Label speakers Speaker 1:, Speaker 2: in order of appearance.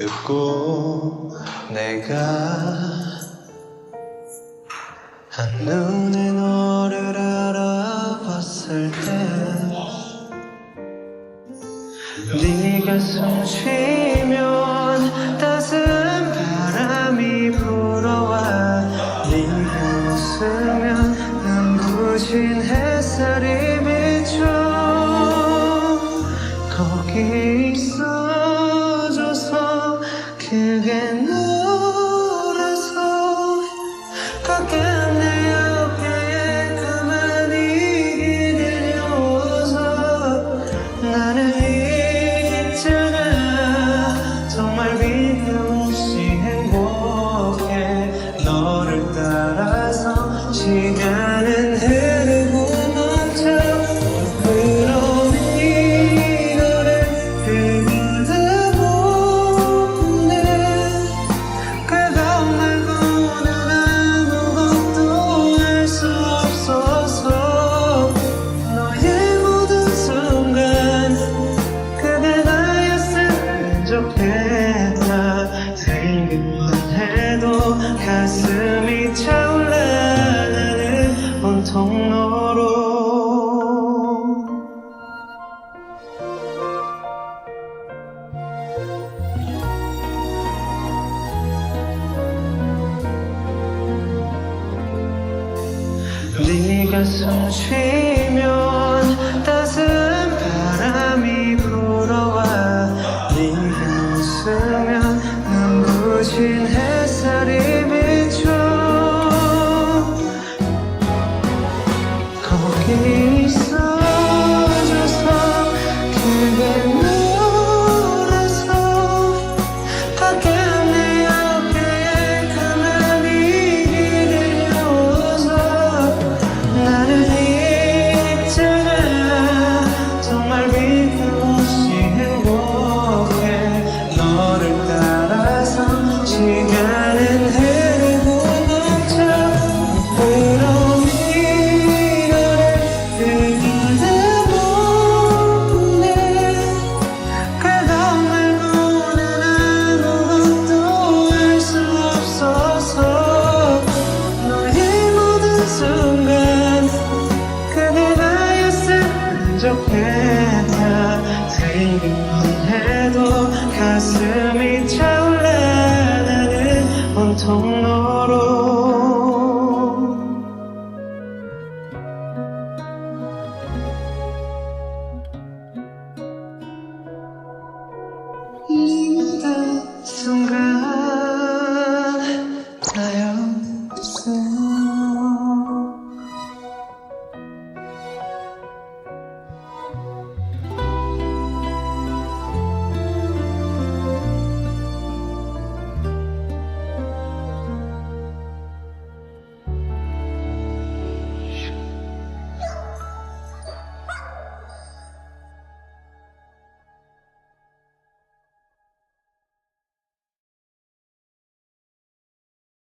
Speaker 1: 있고 내가 한눈에 너를 알아봤을 때 네가 숨쉬며 한숨 쉬면 따스한 바람이 불어와 네가 웃으면 눈부신 햇살이 비춰. 거기 있어. 순간 그대하였으면 좋겠다. 들리기만 해도 가슴이 차올라 나는 온통 너로. 이미 다 순간